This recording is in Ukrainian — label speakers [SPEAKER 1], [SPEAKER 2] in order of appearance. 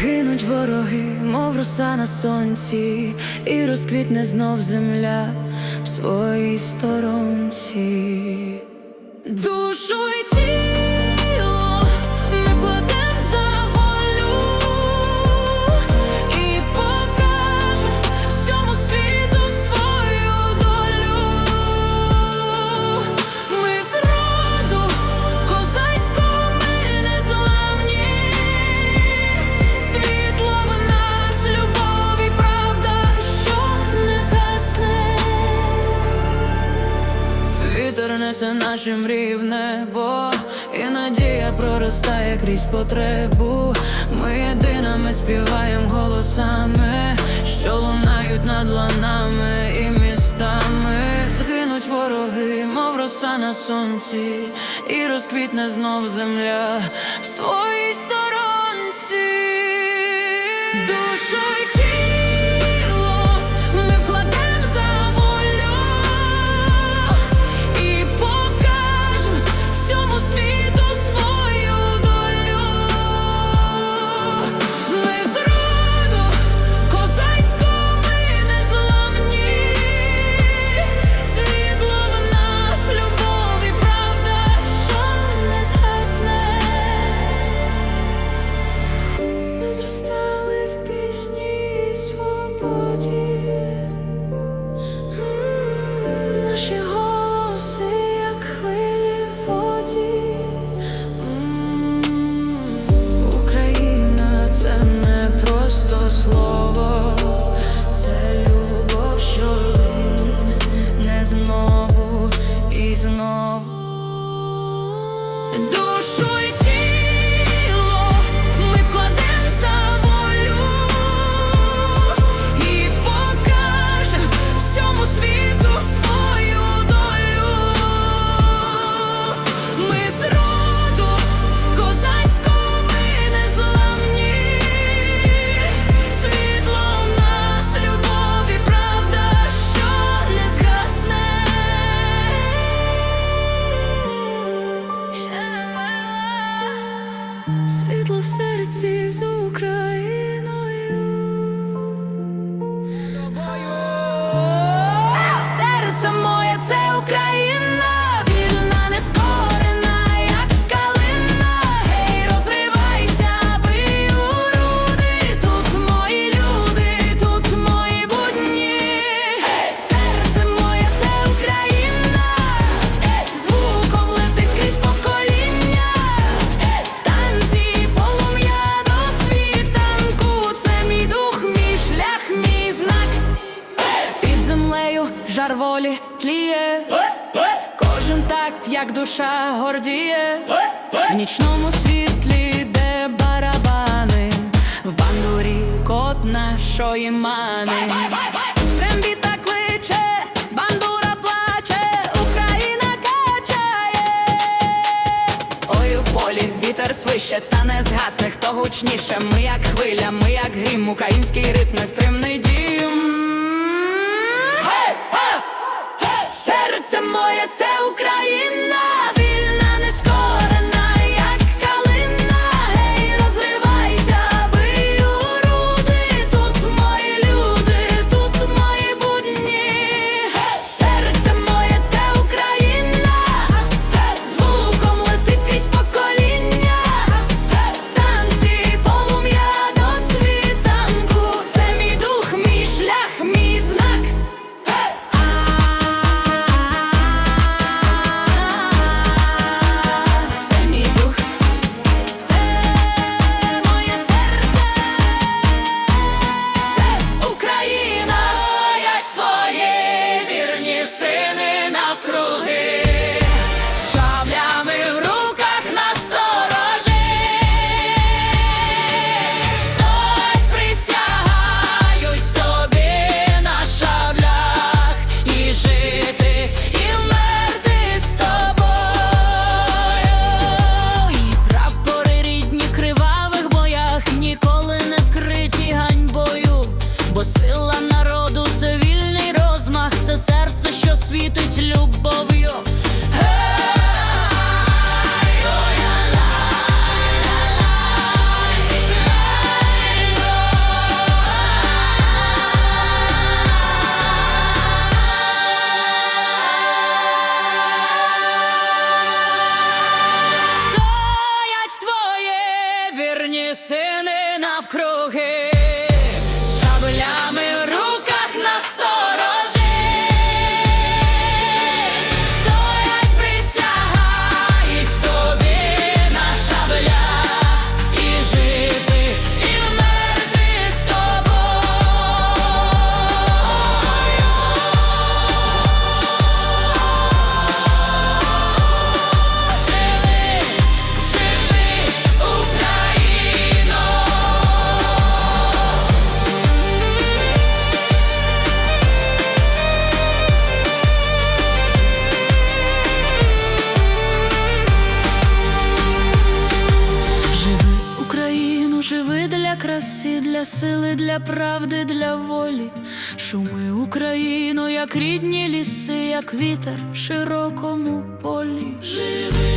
[SPEAKER 1] Згинуть вороги, мов роса на сонці, і розквітне знов земля в своїй сторонці. Душу Несе наші мрії в і надія проростає крізь потребу. Ми єдиними співаємо голосами, що лунають над ланами і містами. Згинуть вороги, мов роса на сонці, і розквітне знов земля в своїй сторонці. Душу Ми в пісні свободі. Наші голоси, як хвилі в воді. Україна це не просто слово, це любов, що лине знову і знову. Душу це Україна, тліє, кожен такт, як душа гордіє, в нічному світлі, де барабани, в бандурі кот нашої мани. Трембіта кличе, бандура плаче, Україна качає. Ой, у полі вітер свище, та не згасне, хто гучніше. Ми як хвиля, ми як грім, український ритм, нестримний дім. Україна, живи для краси, для сили, для правди, для волі. Шуми Україну, як рідні ліси, як вітер в широкому полі. Живи,